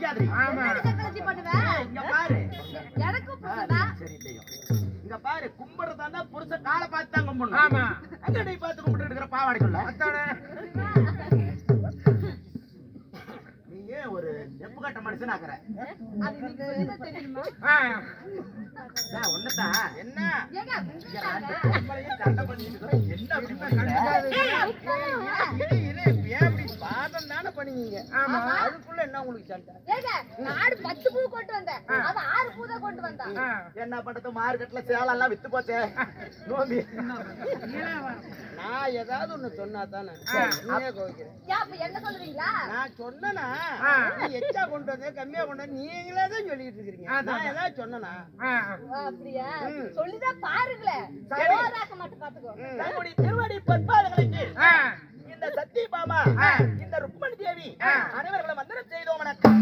வச்சுக்காது இங்க பாரு. கும்பிடுறதா இருந்தா புருஷ காலை பார்த்து தான் கும்பிடணும். ஆமா. அங்கடி பார்த்து கும்பிட்டு இருக்கிற பாவாடைக்குள்ள? நீ ஏன் ஒரு நெப்பு கட்ட மனுஷன் ஆக்குற ஒண்ணுதான். என்ன? என்ன பண்ணுவீங்க. ஆமா. அதுக்குள்ள என்ன உங்களுக்கு சண்டை நாடு பத்து பூ கொண்டு வந்தேன். அவ ஆறு பூ தான் கொண்டு வந்தா. ஆ, என்ன பண்றது? மார்க்கெட்ல சேலம் எல்லாம் வித்து போச்சே. நோம்பி. நான் ஏதாவது ஒண்ணு சொன்னா தானே. நீயே கோவிக்கிறேன். ஏன் அப்ப என்ன சொல்றீங்களா? நான் சொன்னனா? எச்சா கொண்டு வந்து கம்மியா கொண்டு வந்து நீங்களே தான் சொல்லிட்டு இருக்கீங்க நான் ஏதாவது சொன்னனா? அப்படியா? சொல்லிதான் பாருங்களேன். திருவடி பற்பாதங்களுக்கு ஆ, இந்த சத்திய பாமா. இந்த ருக்மணி தேவி. அனைவர்களை மந்திரம் செய்தோம் வணக்கம்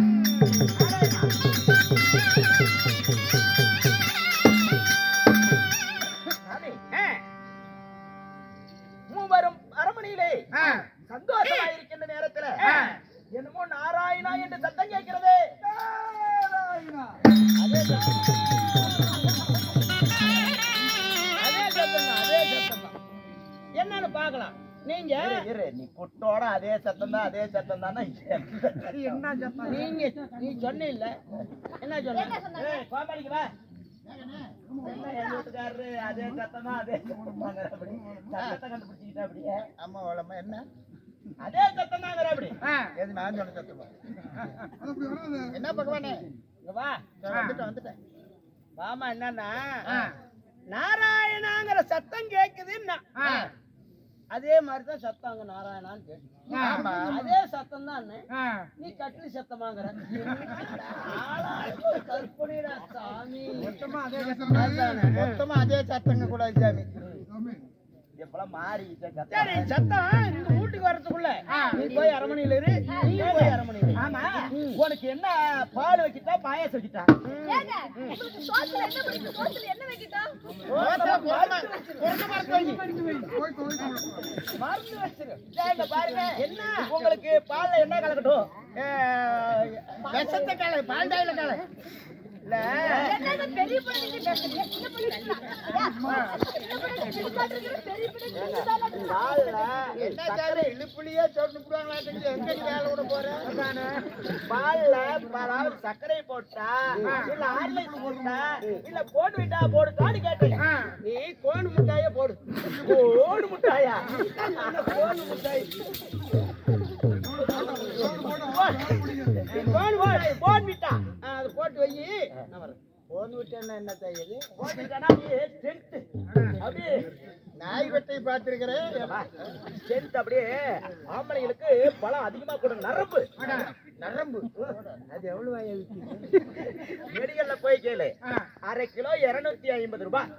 மூவரும் அரமனையிலே ஆ, சந்தோஷமா இருக்கின்ற நேரத்துல. என்னமோ நாராயணா என்று சத்தம் கேட்கிறது நீங்க நீ குட்டோட அதே சத்தம் தான் அதே சத்தம் தான்? என்ன சத்தம்? நீங்க நீ சொன்ன இல்ல என்ன சொன்ன? என்ன சொன்னாங்க? வா. என்ன எங்க வீட்டுக்காரரு? அதே சத்தம் தான் அதே கண்டுபிடிச்சிக்கிட்ட அப்படியே. அம்மா வளமா என்ன? அதே சத்தம் தாங்கிற அப்படி எது நான் சொன்ன சத்தமா? என்ன பகவானே? இங்க வா. வந்துட்டேன் வந்துட்டேன். வாமா என்னன்னா நாராயணாங்கிற சத்தம் கேக்குதுன்னா அதே மாதிரி தான் சத்தம் அங்க நாராயணான்னு. அதே சத்தம் தான் நீ கட்டிலி சத்தமாங்கிற கற்பனைடா சாமி. மொத்தமா அதே சத்தம். மொத்தமா அதே சத்தங்க கூட சாமி. எப்பெல்லாம் மாறிக்கிட்ட சத்தம். சத்தம். இந்த வீட்டுக்கு வரதுக்குள்ள நீ போய் அரமனையில இரு. நீ போய். ஆமா உனக்கு என்ன பால் வைக்கிட்டா பாயாசம் வைக்கிட்டா? ஏங்க உங்களுக்கு சோத்துல என்ன உங்களுக்கு பால்ல என்ன கலக்கட்டும்? விஷத்தை கலை பாண்டாயில கலை. இழுப்புலியே சொட்டு வேலை விட போற? பால்ல அதாவது சர்க்கரை போட்டா இல்ல ஆர்லைஸ் போட்டா இல்ல போட்டு விட்டா போடுதான்னு கேட்டேன். நீ கோணு முட்டாயே போடு. ஓடு முட்டாயா? கோணு முட்டாய்? கோணு போடு. போன் விட்டா போட்டு வை. நான் வரேன். விட்டேன்னா என்ன விட்டானா அப்படியே நாய் வெட்டை பார்த்திருக்கிறேன். ஸ்ட்ரென்த் அப்படியே ஆம்பளைங்களுக்கு பலம் அதிகமா கூட நரம்பு. நரம்பு. அது எவ்வளவு? மெடிக்கல்ல போய் கேளு. அரை கிலோ இருநூத்தி ஐம்பது ரூபாய்.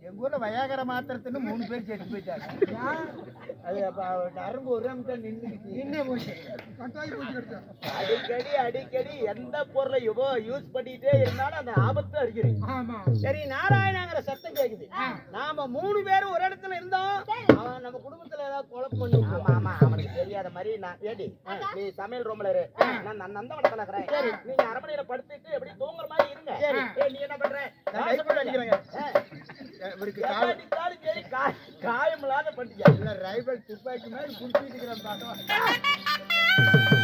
ஆ, எங்க ஊர்ல வயாகர மாத்திரத்துன்னு மூணு பேர் செத்து போயிட்டாங்க. அது நரம்பு ஒரு நிமிஷம் நின்றுச்சு நின்று போச்சு. அடிக்கடி அடிக்கடி எந்த பொருளை யுவோ யூஸ் பண்ணிட்டே இருந்தாலும் அந்த ஆபத்து அறிகிறேன் சரி நாராயணாங்கிற சத்தம் கேக்குது. நாம மூணு பேரும் ஒரு இடத்துல இருந்தோம். அவன் நம்ம குடும்பத்துல ஏதாவது குழப்பம் பண்ணி ஆமா அவனுக்கு தெரியாத மாதிரி நான் ஏடி நீ சமையல் ரூம்ல இரு. நான் நான் நந்தவனத்துல இருக்கிறேன் நீங்க அரமனையில படுத்துட்டு எப்படி தூங்குற மாதிரி இருங்க. சரி. நீ என்ன பண்ற? நான் அடிக்கிறேங்க. இவருக்கு காயம் இல்லாத பண்ணிக்க இல்ல ரைபிள் துப்பாக்கி மாதிரி குடிச்சிட்டு இருக்கிறேன் பாக்கலாம்